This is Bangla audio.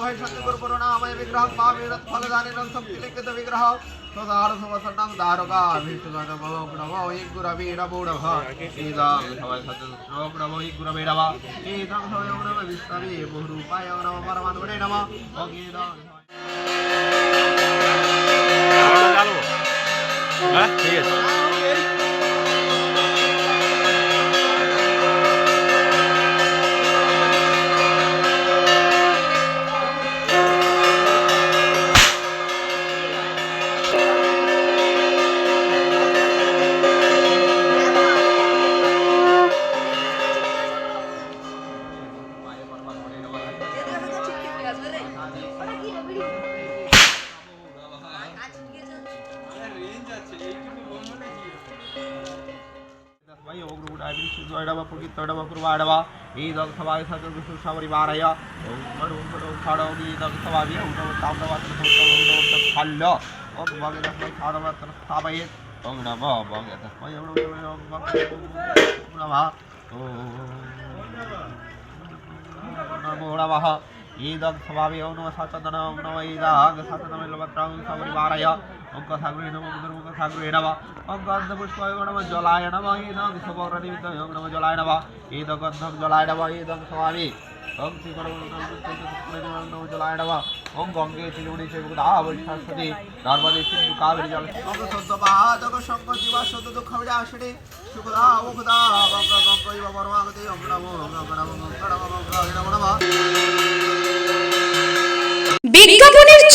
भय शंकर करुणामय विग्रह महावीरत फलदान संलिखित विग्रह सुवसन्नम दारुका विष्णुदन भव प्रभो हि गुरवे नमो नमः सीतां सवय सतसो प्रभो हि गुरवे नमः सीतां सवय नमः विष्णवे बहुरूपाय नमः परमात्मने नमः ओम गीता হ্যাঁ ঠিক আছে ईद तडवकुर्वाडवा ईदग्धवायुसर्गसुसवरिवारय ॐ मरुङ्गडौषाडौगीदग्धवाय उदवतावतवतखल्ल ॐ भगदस्मै खादवतन स्थापयेत् ॐ ఒక్క సగుడు ఇనుమొక్క సగుడు ఎడవ ఒక్క అర్ధపుష్పయోగడమ జలాయడమ ఈదం సుపౌర నిమిత్తం యోగడమ జలాయడవ ఈదం గంధం జలాయడవ ఈదం స్వామి ఓం శ్రీకడమ జలాయడవ ఓం గంగే చిలుడి చెగుడా వైశాస్పతి నర్మదే సింధు కావేరి జల ఓం సద్వపాదక శంక జీవ సద్దు దుఃఖ వినాశిని శుభదా ఓం గదా గంగ గంగైవ పరమాగతి ఓం నమో గంగ నమో గంగ నమో గంగ నమో